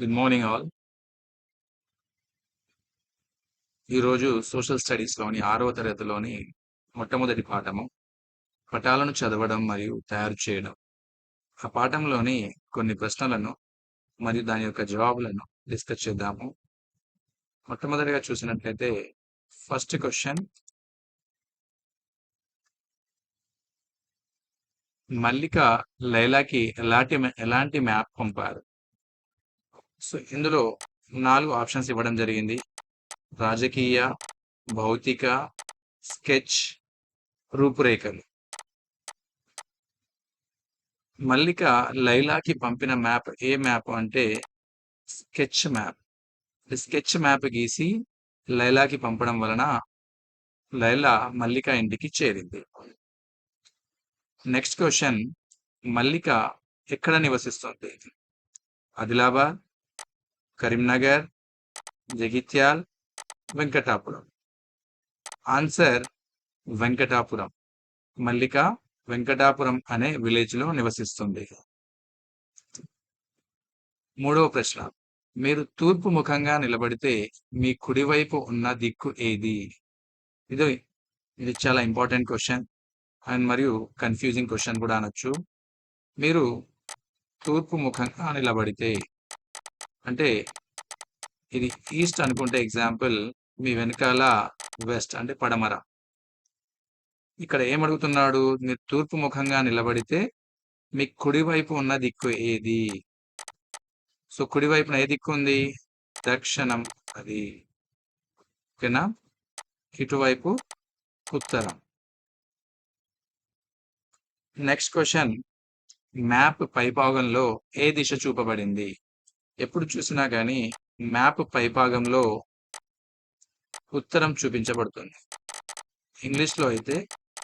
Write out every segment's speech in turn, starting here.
Good morning all ఈరోజు social స్టడీస్లోని ఆరవ తరగతిలోని మొట్టమొదటి పాఠము పటాలను చదవడం మరియు తయారు చేయడం. ఆ పాఠంలోని కొన్ని ప్రశ్నలను మరియు దాని యొక్క జవాబులను డిస్కస్ చేద్దాము. మొట్టమొదటిగా చూసినట్లయితే ఫస్ట్ క్వశ్చన్ మల్లిక లైలాకి ఎలాంటి ఎలాంటి మ్యాప్ పంపారు? సో ఇందులో నాలుగు ఆప్షన్స్ ఇవ్వడం జరిగింది. రాజకీయ భౌతిక స్కెచ్ రూపురేఖలు. మల్లిక లైలాకి పంపిన మ్యాప్ ఏ మ్యాప్ అంటే స్కెచ్ మ్యాప్. స్కెచ్ మ్యాప్ గీసి లైలాకి పంపడం వలన లైలా మల్లిక ఇంటికి చేరింది. నెక్స్ట్ క్వశ్చన్ మల్లిక ఎక్కడ నివసిస్తుంది? ఆదిలాబాద్ కరీంనగర్ జగిత్యాల్ వెంకటాపురం. ఆన్సర్ వెంకటాపురం. మల్లిక వెంకటాపురం అనే విలేజ్లో నివసిస్తుంది. మూడవ ప్రశ్న. మీరు తూర్పు ముఖంగా నిలబడితే మీ కుడివైపు ఉన్న దిక్కు ఏది? ఇది ఇది చాలా ఇంపార్టెంట్ క్వశ్చన్. అండ్ మరియు కన్ఫ్యూజింగ్ క్వశ్చన్ కూడా అనొచ్చు. మీరు తూర్పు ముఖంగా నిలబడితే అంటే ఇది ఈస్ట్ అనుకుంటే ఎగ్జాంపుల్ మీ వెనకాల వెస్ట్ అంటే పడమర. ఇక్కడ ఏమడుగుతున్నాడు మీరు తూర్పు ముఖంగా నిలబడితే మీ కుడివైపు ఉన్న దిక్కు ఏది? సో కుడివైపున ఏ దిక్కు ఉంది? దక్షిణం. అది ఓకేనా? ఇటువైపు ఉత్తరం. నెక్స్ట్ క్వశ్చన్ మ్యాప్ పైభాగంలో ఏ దిశ చూపబడింది? ఎప్పుడు చూసినా కానీ మ్యాప్ పైభాగంలో ఉత్తరం చూపించబడుతుంది. ఇంగ్లీష్లో అయితే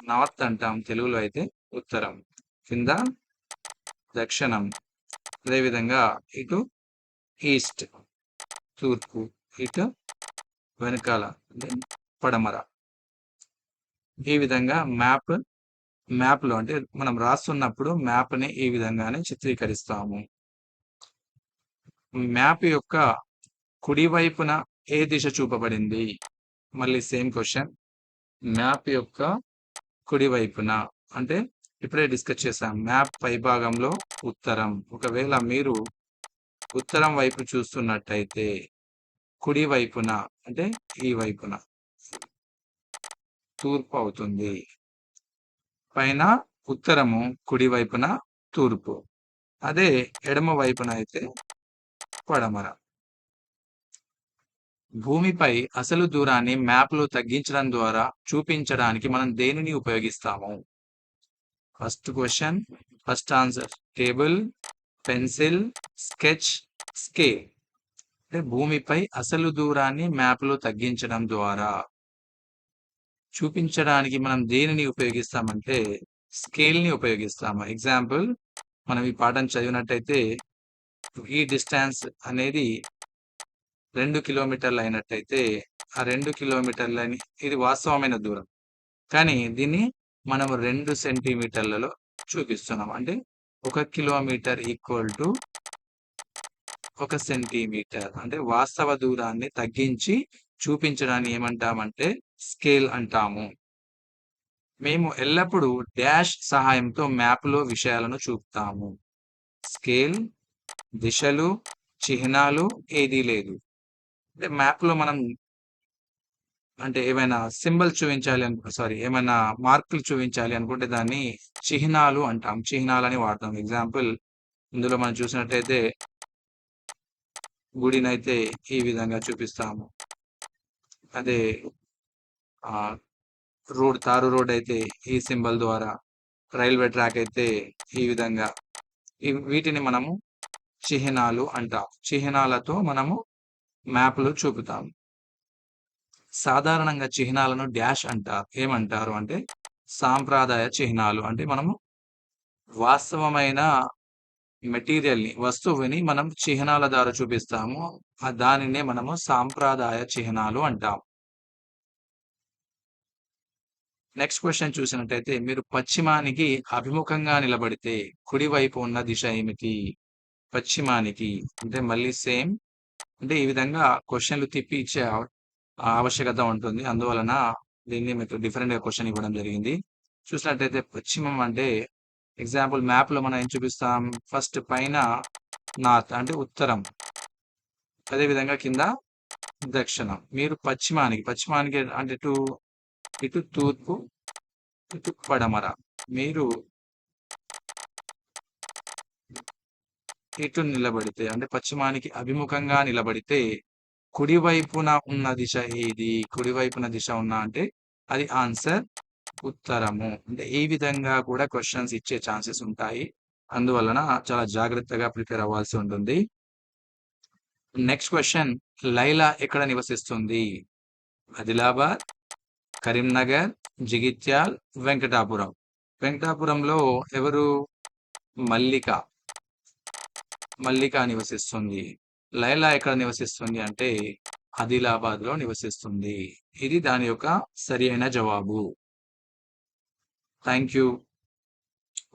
నార్త్ అంటాం తెలుగులో అయితే ఉత్తరం. కింద దక్షిణం. అదేవిధంగా ఇటు ఈస్ట్ తూర్పు ఇటు వెనకాల పడమర. ఈ విధంగా మ్యాప్ మ్యాప్లో అంటే మనం రాస్తున్నప్పుడు మ్యాప్ని ఈ విధంగానే చిత్రీకరిస్తాము. మ్యాప్ యొక్క కుడివైపున ఏ దిశ చూపబడింది? మళ్ళీ సేమ్ క్వశ్చన్. మ్యాప్ యొక్క కుడివైపున అంటే ఇప్పుడే డిస్కస్ చేసాం మ్యాప్ పైభాగంలో ఉత్తరం. ఒకవేళ మీరు ఉత్తరం వైపు చూస్తున్నట్టయితే కుడి వైపున అంటే ఈ వైపున తూర్పు అవుతుంది. పైన ఉత్తరము కుడి వైపున తూర్పు. అదే ఎడమ వైపున అయితే పడమర. భూమిపై అసలు దూరాన్ని మ్యాప్లో తగ్గించడం ద్వారా చూపించడానికి మనం దేనిని ఉపయోగిస్తాము? First question first answer. Table pencil sketch scale అంటే భూమిపై అసలు దూరాన్ని మ్యాప్లో తగ్గించడం ద్వారా చూపించడానికి మనం దేనిని ఉపయోగిస్తామంటే స్కేల్ని ఉపయోగిస్తాము. ఎగ్జాంపుల్ మనం ఈ పాఠం చదివినట్టయితే ఈ డిస్టెన్స్ అనేది రెండు కిలోమీటర్లు అయినట్టయితే ఆ రెండు కిలోమీటర్లని ఇది వాస్తవమైన దూరం. కానీ దీన్ని మనం రెండు సెంటీమీటర్లలో చూపిస్తున్నాం. అంటే ఒక కిలోమీటర్ ఈక్వల్ టు ఒక సెంటీమీటర్. అంటే వాస్తవ దూరాన్ని తగ్గించి చూపించడాన్ని ఏమంటామంటే స్కేల్ అంటాము. మేము ఎల్లప్పుడూ డాష్ సహాయంతో మ్యాప్లో విషయాలను చూపుతాము. స్కేల్ దిశలు చిహ్నాలు ఏదీ లేదు. అంటే మ్యాప్లో మనం అంటే ఏమైనా సింబల్ చూపించాలి అనుకో సారీ ఏమైనా మార్కులు చూపించాలి అనుకుంటే దాన్ని చిహ్నాలు అంటాం. చిహ్నాలు అని వాడతాం. ఎగ్జాంపుల్ ఇందులో మనం చూసినట్టయితే గుడినైతే ఈ విధంగా చూపిస్తాము. అదే రోడ్ తారు రోడ్ అయితే ఈ సింబల్ ద్వారా రైల్వే ట్రాక్ అయితే ఈ విధంగా. వీటిని మనము చిహ్నాలు అంటాం. చిహ్నాలతో మనము మ్యాప్లు చూపుతాము సాధారణంగా చిహ్నాలను డాష్ అంటారు ఏమంటారు అంటే సాంప్రదాయ చిహ్నాలు. అంటే మనము వాస్తవమైన మెటీరియల్ని వస్తువుని మనం చిహ్నాల ద్వారా చూపిస్తాము. దానినే మనము సాంప్రదాయ చిహ్నాలు అంటాం. నెక్స్ట్ క్వశ్చన్ చూసినట్టయితే మీరు పశ్చిమానికి అభిముఖంగా నిలబడితే కుడివైపు ఉన్న దిశ ఏమిటి? పశ్చిమానికి. అంటే మళ్ళీ సేమ్. అంటే ఈ విధంగా క్వశ్చన్లు తిప్పి ఇచ్చే ఆవశ్యకత ఉంటుంది. అందువలన దీన్ని మీకు డిఫరెంట్గా క్వశ్చన్ ఇవ్వడం జరిగింది. చూసినట్టయితే పశ్చిమం అంటే ఎగ్జాంపుల్ మ్యాప్లో మనం ఏం చూపిస్తాం? ఫస్ట్ పైన నార్త్ అంటే ఉత్తరం. అదే విధంగా కింద దక్షిణం. మీరు పశ్చిమానికి పశ్చిమానికి అంటే ఇటు ఇటు తూర్పు ఇటు పడమర. మీరు ఇటు నిలబడితే అంటే పశ్చిమానికి అభిముఖంగా నిలబడితే కుడివైపున ఉన్న దిశ ఏది? కుడివైపున దిశ ఉన్నా అంటే అది ఆన్సర్ ఉత్తరము. అంటే ఈ విధంగా కూడా క్వశ్చన్స్ ఇచ్చే ఛాన్సెస్ ఉంటాయి. అందువలన చాలా జాగ్రత్తగా ప్రిపేర్ అవ్వాల్సి ఉంటుంది. నెక్స్ట్ క్వశ్చన్ లైలా ఎక్కడ నివసిస్తుంది? ఆదిలాబాద్ కరీంనగర్ జిగిత్యాల్ వెంకటాపురం. వెంకటాపురంలో ఎవరు? మల్లిక. మల్లిక నివసిస్తుంది. లైలా ఎక్కడ నివసిస్తుంది అంటే ఆదిలాబాద్లో నివసిస్తుంది. ఇది దాని యొక్క సరి అయిన జవాబు. Thank you.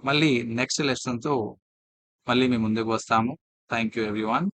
మళ్ళీ నెక్స్ట్ లెసన్తో మళ్ళీ మేము ముందుకు వస్తాము. Thank you everyone.